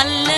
Allah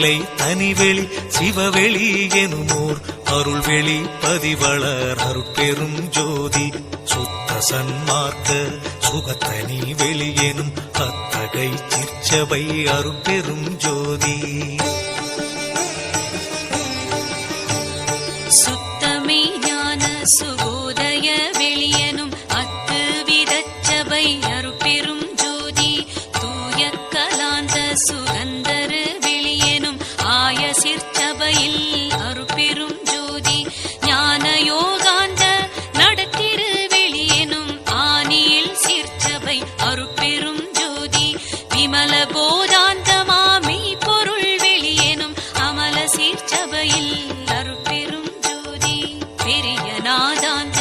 திருநிலை தனிவெளி சிவவெளி எனுமோர். அருள்வெளி பதிவளர் அருட்பெரும் ஜோதி. சுத்த சன்மார்க்க சுகத்தனி வெளி எனும் அத்தகை திருச்சபை அருட்பெரும் ஜோதி. சுத்தமே ஞான சுகோதய வெளியனும் அத்து விதச்சபை அருட்பெரும் ஜோதி. தூய கலாந்த சுகந்த போதாந்தமாமி பொருள் வெளியேனும் அமல சீர்ச்சபையில் அருட்பெரும் ஜோதி. பெரிய நாதாந்த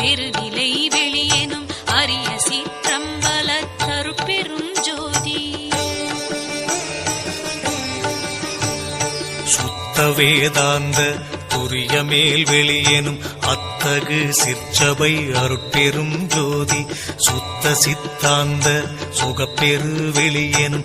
பெருநிலை வெளியேனும் அரிய சீற்றம்பல தருப்பெரும் ஜோதி. சுத்த வேதாந்த துரிய மேல் வெளியேனும் அத்தகு சிற்சபை அருட்பெரும் ஜோதி. சுத்த சித்தாந்த சுகப்பெரு வெளியேனும்